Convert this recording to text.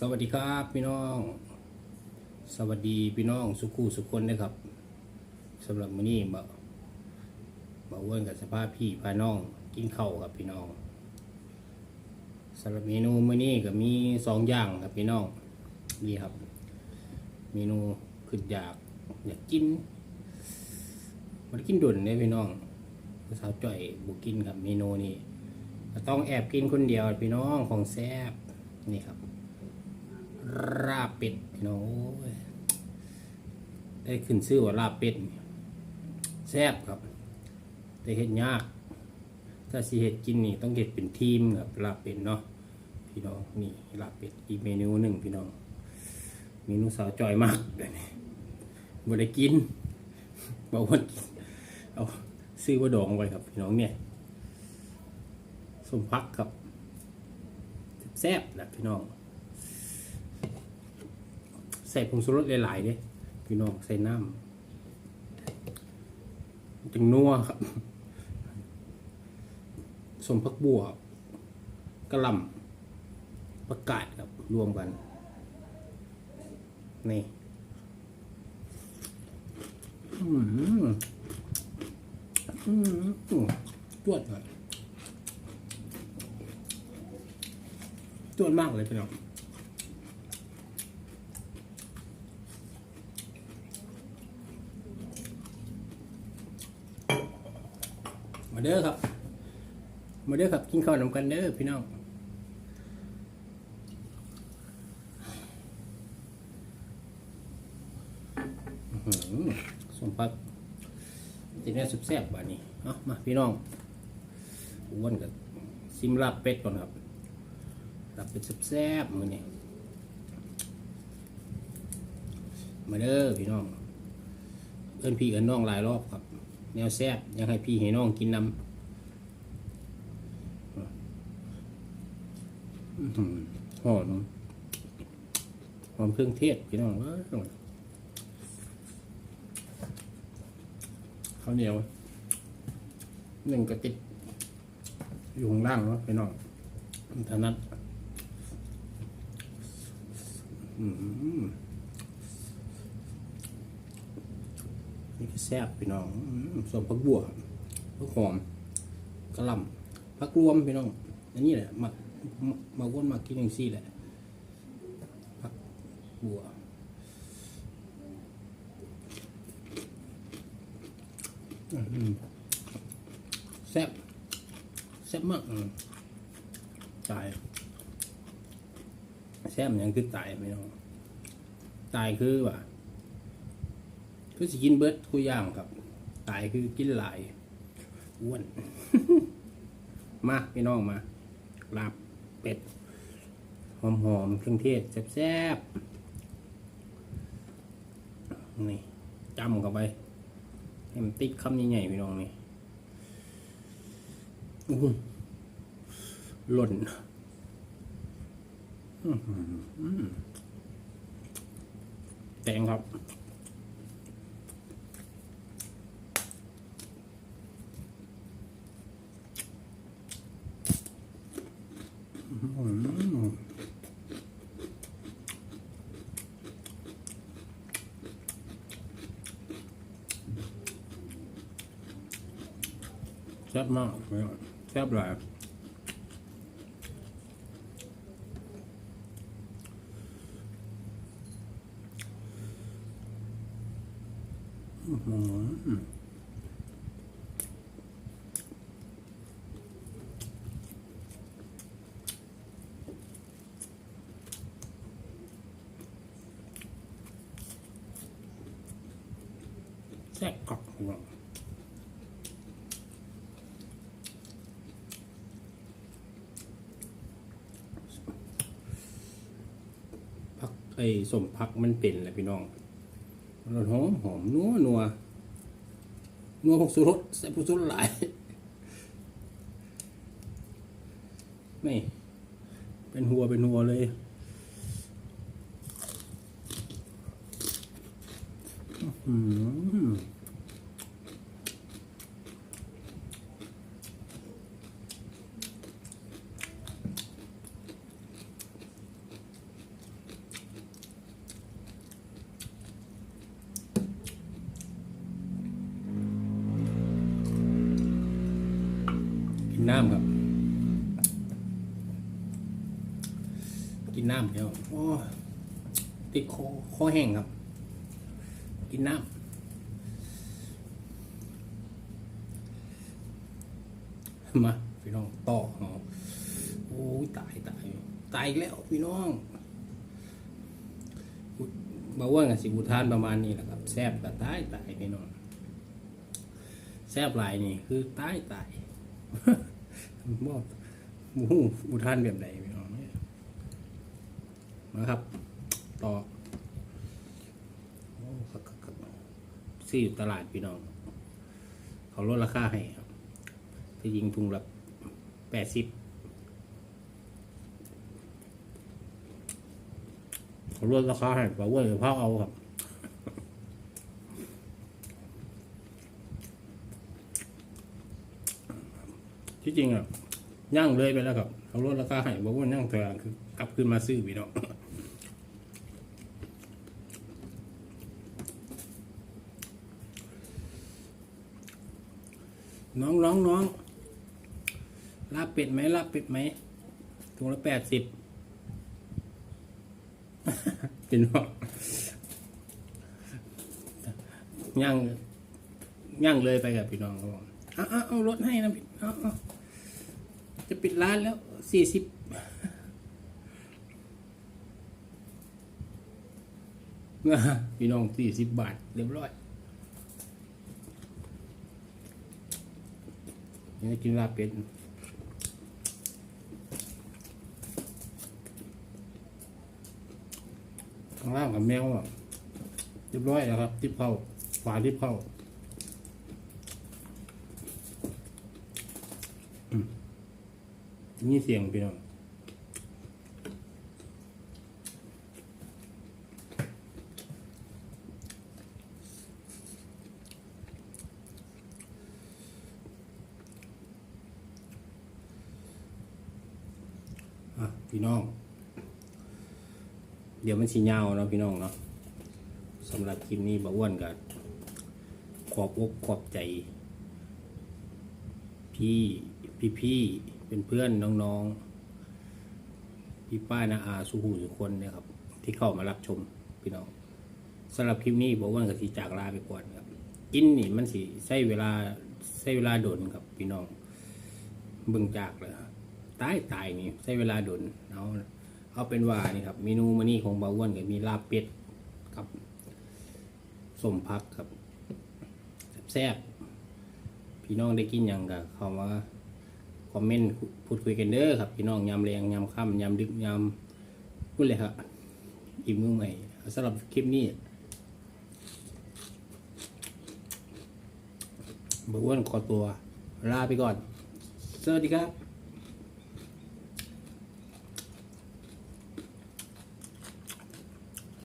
สวัสดีครับพี่น้อง สวัสดีพี่น้องสุขูสุขคนนะครับสำหรับมื้อนี้บ่บ่อ้วนกับสภาพพี่พาน้องกินข้าวครับพี่น้องสำหรับเมนูมื้อนี้ก็มีสองอย่างครับพี่น้องนี่ครับ เมนูขึ้นอยากอยากกินมันกินดุนเนี่ยพี่น้องสาวจ่อยบุกินครับเมนูนี้ต้องแอบกินคนเดียวพี่น้องของแซ่บนี่ครับ ราบเป็ดพี่น้องโอ้ยได้ขึ้นชื่อว่าลาบเป็ดแซ่บครับ แต่เห็ดยาก ถ้าสิเห็ดกินนี่ต้องเห็ดเป็นทีมครับลาบเป็ดเนาะพี่น้องนี่ลาบเป็ดอีกเมนูหนึ่งพี่น้องเมนูสาวจอยมากเลยนี่บ่ได้กินบอกว่าเอาซื้อว่าดองไว้ครับพี่น้องเนี่ยสมพักครับแซ่บนะพี่น้อง ใส่ผงชูรสหลายๆเด้พี่น้องใส่น้ำจึงนัวครับสมพักบัวกระลำประกาศครับรวมกันนี่อืมอืมจวดเลยจวดมากเลยพี่น้อง มาเด้อครับ มาเด้อครับกินข้าวนำกันเด้อพี่น้องสมพักทีนี้สุดแซ่บบ้านี้เอามาพี่น้องอ้วนกับซิมลาบเป็ดก่อนครับลาบเป็ดสุดแซ่บมือนี้มาเด้อพี่น้อง เอิ้นพี่เอิ้นน้องหลายรอบครับ แนวแซ่บอยากให้พี่ให้น้องกินนำอื้อหือมหอมเครื่องเทศพี่น้องเอ้ยข้าวเหนียวหนึ่งกระติกอยู่ข้างล่างเนาะพี่น้องถนัดอืมนี่คือ แซ่บพี่น้องอืมส่วนผักบัวผักหอมกระหล่ำผักรวมพี่น้องอันนี้แหละมักมักมาวนมากินอย่างซี่แหละผักบัวแซ่บแซ่บมากตายแซ่บยังคือตายไม่น้องตายคือว่า คือสิกินเบิร์ดคุยย่างครับ ตายคือกินหลายอ้วน มาพี่น้องมาลาบเป็ด หอมหอมๆเครื่องเทศแซ่บๆนี่จำเข้าไปให้มันติดคำใหญ่ๆพี่น้องนี่หล่นแตงครับ อื้อหือแซ่บมากพี่น้องแซ่บหลายอื้อหือแซ่บกรอบพี่น้อง พัก ไอ้สมพักมันเป็นแหละพี่น้องรสหอมหอมนัวนัวนัวหกสุรสใส่ผู้สุรหลายนี่เป็นหัวเป็นหัวเลยอืม น้ำครับ กินน้ำเดี๋ยวโอ้ยติดคอคอแห้งครับ กินน้ำมาพี่น้องต่อเอาโอ้ยตายตายตายอีกแล้วพี่น้องมาว่ากันสิบุทานประมาณนี้แหละครับแซบกับตายตายพี่น้องแซบหลายนี่คือตายตาย บ่หมูบุทานแบบไหนพี่น้องเนี่ยมาครับ ต่อซื้ออยู่ตลาดพี่น้อง เขาลดราคาให้ครับที่ยิงทุงละแปดสิบเขาลดราคาให้บอกว่าเดี๋ยพ่อเอาครับ ที่จริงอะย่างเลยไปแล้วครับเขาลดราคาให้บอกว่าย่างเถอะคือกลับขึ้นมาซื้อพี่น้องน้องน้องน้องลาบเป็ดไหมลาบเป็ดไหมถุงละแปดสิบเป็นว่าย่างย่างเลยไปกับพี่น้องเขาบอก เอาเอาเอารถให้นะพี่เอาเอาจะปิดร้านแล้วสี่สิบพี่น้องสี่สิบบาท เรียบร้อยนี่กินลาเป็ดข้างล่างกับแมวอะเรียบร้อยแล้วครับ ทิปเข้าฝาทิปเข้าอืม นี่เสียงพี่น้องอะพี่น้อง เดี๋ยวมันสีเงาเนาะพี่น้องเนาะสำหรับคลิปนี้บ่อ้วนกับขอบอกขอบใจ พี่พี่พี่ เป็นเพื่อนน้องๆ พี่ป้านาอาสุหูสุคนเนี่ยครับ ที่เข้ามารับชมพี่น้องสำหรับคลิปนี้บอกว่ากับสีจากลาไปก่อนครับ กินนี่มันสิใช้เวลาใช้เวลาโดนครับพี่น้องเบิ่งจากเลยครับตายตายนี่ใช้เวลาโดนเอาเอาเป็นว่านี่ครับเมนูมันนี่ของบาวนก็มีลาบเป็ดครับสมพักครับแซ่บพี่น้องได้กินยังกับเขามา อมเมนต์พูดคุยกันเด้อครับพี่น้องยามแรงยามค่ำยามดึกยามพูดเลยครับอีกมือใหม่สำหรับคลิปนี้บาอ้วนขอตัวลาไปก่อน สวัสดีครับ